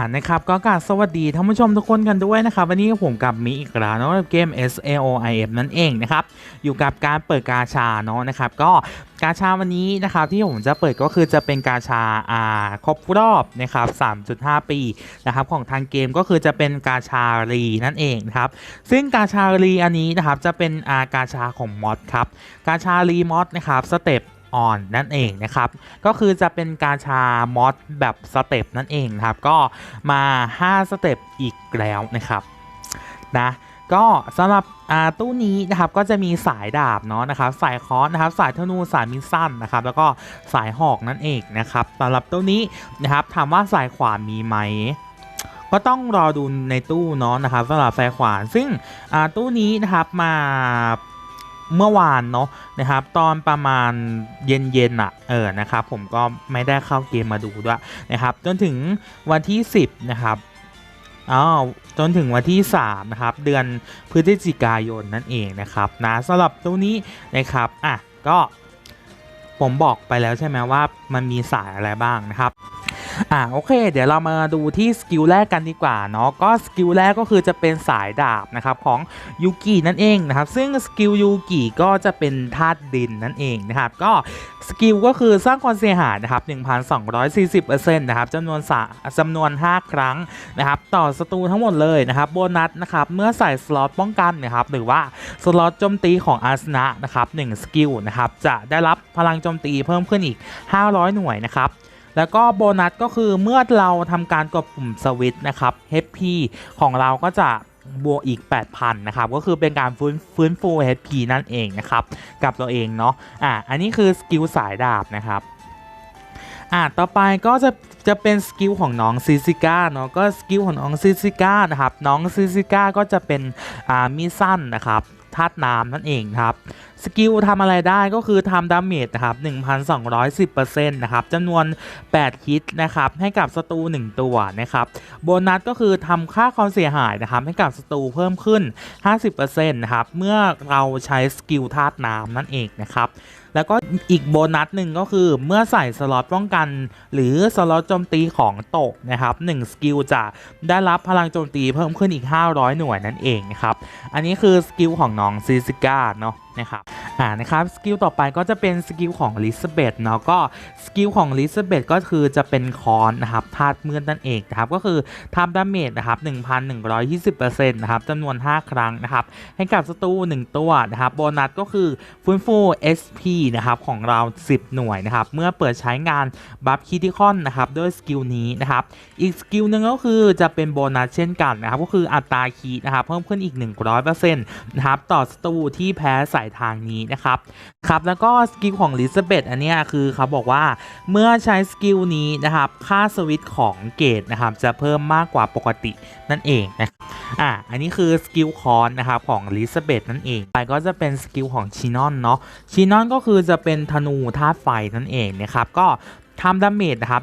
านะครับก็กาสวัสดีท่านผู้ชมทุกคนกันด้วยนะครับ วันนี้ผมกับมีอีกแล้วเนาะเกม S A O I F นั่นเองนะครับ อยู่กับการเปิดกาชาเนาะนะครับ ก็กาชาวันนี้นะครับที่ผมจะเปิดก็คือจะเป็นกาชาอ่าครบรอบนะครับ3.5 ปีนะครับของทางเกมก็คือจะเป็นกาชารีนั่นเองนะครับซึ่งกาชารีอันนี้นะครับจะเป็นอากาชาของมอดครับกาชารีมอดนะครับสเต็ป อ่อนนั่นเองนะครับ ก็คือจะเป็นกาชามอดแบบสเต็ปนั่นเองนะครับ ก็มา 5 สเต็ปอีกแล้วนะครับนะก็สำหรับตู้นี้นะครับก็จะมีสายดาบเนาะนะครับสายคอสนะครับสายธนูสายมิสซันนะครับแล้วก็สายหอกนั่นเองนะครับสำหรับตู้นี้นะครับถามว่าสายขวานมีไหมก็ต้องรอดูในตู้เนาะนะครับสำหรับสายขวานซึ่งตู้นี้นะครับมา เมื่อวานเนาะนะครับ ตอนประมาณเย็นๆอะเออนะครับ ผมก็ไม่ได้เข้าเกมมาดูด้วยนะครับ จนถึงวันที่ 10 นะครับอ้าวจนถึงวันที่ 3 นะครับ เดือนพฤศจิกายนนั่นเองนะครับนะสำหรับตู้นี้นะครับอะก็ผมบอกไปแล้วใช่ไหมว่ามันมีสายอะไรบ้างนะครับ อ่าโอเค เดี๋ยวเรามาดูที่สกิลแรกกันดีกว่าเนาะก็สกิลแรกก็คือจะเป็นสายดาบนะครับของยูกินั่นเองนะครับซึ่งสกิลยูกิก็จะเป็นธาตุดินนั่นเองนะครับก็สกิลก็คือสร้างความเสียหายนะครับ1,240%นะครับจำนวนสาจำนวน 5 ครั้งนะครับต่อศัตรูทั้งหมดเลยนะครับโบนัสนะครับเมื่อใส่สล็อตป้องกันนะครับหรือว่าสล็อตโจมตีของอาสนะนะครับ1สกิลนะครับจะได้รับพลังโจมตีเพิ่มขึ้นอีก 500 หน่วยนะครับ แล้วก็โบนัสก็คือเมื่อเราทำการกดปุ่มสวิตช์นะครับ HP ของเราก็จะบวกอีก 8,000 นะครับ ก็คือเป็นการฟื้นฟื้นฟู HP นั่นเองนะครับ กับตัวเองเนาะ อะ อันนี้คือสกิลสายดาบนะครับ อะ ต่อไปก็จะจะเป็นสกิลของน้องซิซิก้าเนาะ ก็สกิลของน้องซิซิก้านะครับ น้องซิซิก้าก็จะเป็น อ่า มีสั้นนะครับธาตุน้ำนั่นเองครับ สกิลทำอะไรได้ก็คือทำดาเมจนะครับ 1,210%นะครับจำนวน8ฮิตนะครับ ให้กับศัตรู1 ตัวนะครับโบนัสก็คือทำค่าความเสียหายนะครับ ให้กับศัตรูเพิ่มขึ้น 50%นะครับ เมื่อเราใช้สกิลธาตุน้ำนั่นเองนะครับแล้วก็อีกโบนัสหนึ่งก็คือเมื่อใส่สล็อตป้องกัน หรือสล็อตโจมตีของตกนะครับ1สกิลจะได้รับพลังโจมตีเพิ่มขึ้นอีก 500 หน่วยนั่นเองนะครับ อันนี้คือสกิลของน้องซิซิก้าเนาะ นะครับ อ่านะครับสกิลต่อไปก็จะเป็นสกิลของลิซเบตเนาะก็สกิลของลิซเบตก็คือจะเป็นคอนนะครับธาตุมืดนั่นเองนะครับก็คือทำดาเมจนะครับ1,120%นะครับจำนวน 5 ครั้งนะครับให้กับศัตรู1 ตัวนะครับโบนัสก็คือฟื้นฟู SP นะครับของเรา 10 หน่วยนะครับเมื่อเปิดใช้งานบัฟคิติคอนนะครับด้วยสกิลนี้นะครับอีกสกิลหนึ่งก็คือจะเป็นโบนัสเช่นกันนะครับก็คืออัตราคีนะครับเพิ่มขึ้นอีก 100%นะครับต่อศัตรูที่แพ้สายทางนี้นะครับครับแล้วก็สกิลของลิซเบตอันนี้คือเขาบอกว่าเมื่อใช้สกิลนี้นะครับค่าสวิตของเกตนะครับจะเพิ่มมากกว่าปกตินั่นเองนะอะอันนี้คือสกิลคอนนะครับของลิซเบตนั่นเองไปก็จะเป็นสกิลของชินอนเนาะชินอนก็คือจะเป็นธนูธาตุไฟนั่นเองนะครับก็ ทำดาเมจนะครับ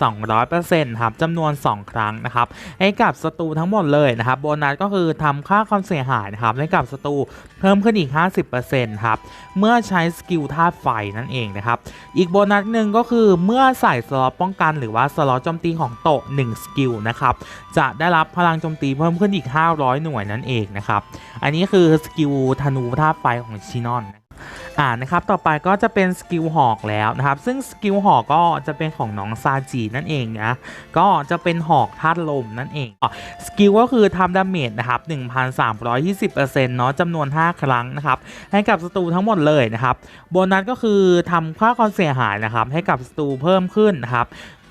1,200%ครับจำนวน 2 ครั้งนะครับให้กับศัตรูทั้งหมดเลยนะครับ โบนัสก็คือทำค่าความเสียหายนะครับให้กับศัตรูเพิ่มขึ้นอีก 50%ครับ เมื่อใช้สกิลธาตุไฟนั่นเองนะครับ อีกโบนัสหนึ่งก็คือเมื่อใส่สล็อตป้องกันหรือว่าสล็อตโจมตีของโตะ1สกิลนะครับ จะได้รับพลังโจมตีเพิ่มขึ้นอีก 500 หน่วยนั่นเองนะครับ อันนี้คือสกิลธนูธาตุไฟของชินอน อ่านะครับต่อไปก็จะเป็นสกิลหอกแล้วนะครับ ซึ่งสกิลหอกก็จะเป็นของน้องซาจินั่นเองนะก็จะเป็นหอกธาตุลมนั่นเองสกิลก็คือทำดาเมจนะครับ1,320%เนาะจำนวน 5 ครั้งนะครับ ให้กับศัตรูทั้งหมดเลยนะครับโบนัสก็คือทำค่าความเสียหายนะครับ ให้กับศัตรูเพิ่มขึ้นนะครับ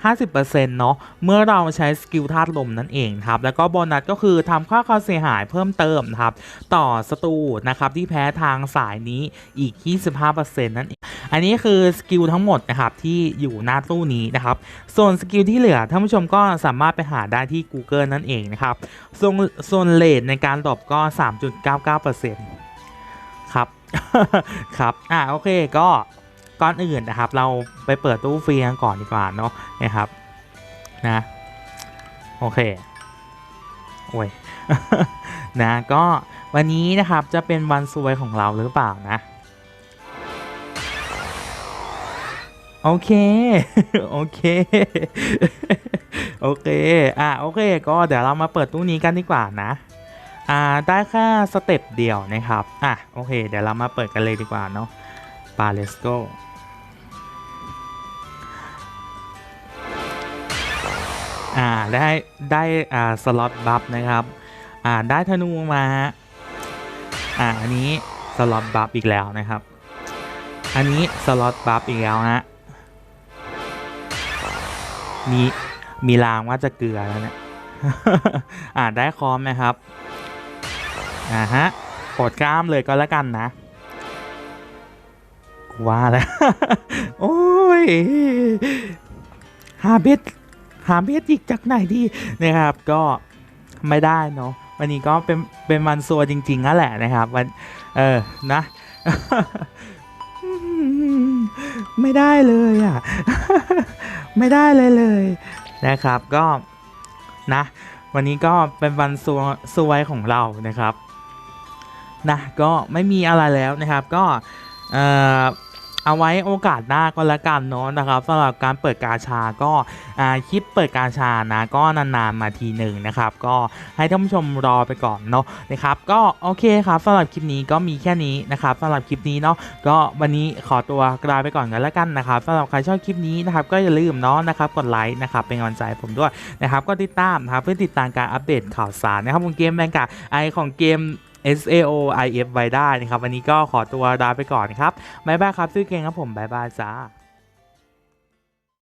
50%เนาะเมื่อเราใช้สกิลธาตุลมนั่นเองครับแล้วก็โบนัสก็คือทำค่าความเสียหายเพิ่มเติมครับต่อศัตรูนะครับที่แพ้ทางสายนี้อีก 25%นั่นเองอันนี้คือสกิลทั้งหมดนะครับที่อยู่หน้าตู้นี้นะครับส่วนสกิลที่เหลือท่านผู้ชมก็สามารถไปหาได้ที่ Google นั่นเองนะครับส่วนส่วนเลทในการตอบก็ 3.99%ครับ ครับ อ่า โอเค ก็ ก่อนอื่นนะครับ เราไปเปิดตู้ฟรีกันก่อนดีกว่าเนาะนะครับนะโอเคโอ้ยนะก็วันนี้นะครับจะเป็นวันซวยของเราหรือเปล่านะ โอเค โอเค โอเค อะโอเค ก็เดี๋ยวเรามาเปิดตู้นี้กันดีกว่านะ อ่าได้แค่สเต็ปเดียวนะครับ อะโอเค เดี๋ยวเรามาเปิดกันเลยดีกว่าเนาะปาเลสโก อ่าได้ได้อ่าสล็อตบัฟนะครับอ่าได้ธนูมาฮะอ่าอันนี้สล็อตบัฟอีกแล้วนะครับ อันนี้สล็อตบัฟอีกแล้วฮะมีมีรางว่าจะเกลือแล้วเนี่ยอ่าได้คอมนะครับอ่าฮะปวดกล้ามเลยก็แล้วกันนะกูว่าแล้ว โอ้ยหาบ็ด หาเบ็ดอีกจากไหนดีนะครับก็ไม่ได้เนาะวันนี้ก็เป็นเป็นวันซัวจริงๆนั่นแหละนะครับวันเออนะไม่ได้เลยอะ ไม่ได้เลยเลยนะครับก็นะ วันนี้ก็เป็นวันซวยซวยของเรานะครับนะก็ไม่มีอะไรแล้วนะครับ ก็เอ่อ เอาไว้โอกาสหน้าก็แล้วกันเนาะนะครับสำหรับการเปิดกาชาก็อ่าคลิปเปิดกาชานะก็นานๆมาทีหนึ่งนะครับ ก็ให้ท่านผู้ชมรอไปก่อนเนาะนะครับ ก็โอเคครับสำหรับคลิปนี้ก็มีแค่นี้นะครับสำหรับคลิปนี้เนาะก็วันนี้ขอตัวกลาไปก่อนกันแล้วกันนะครับสำหรับใครชอบคลิปนี้นะครับก็อย่าลืมเนาะนะครับกดไลค์นะครับเป็นกำลังใจผมด้วยนะครับก็ติดตามนะครับเพื่อติดตามการอัปเดตข่าวสารนะครับของเกมแบงกาไอของเกม SAO IF ไว้ได้นะครับ วันนี้ก็ขอตัวลาไปก่อนครับบ๊ายบายครับ ซื้อเกมครับผมบ๊ายบายจ้า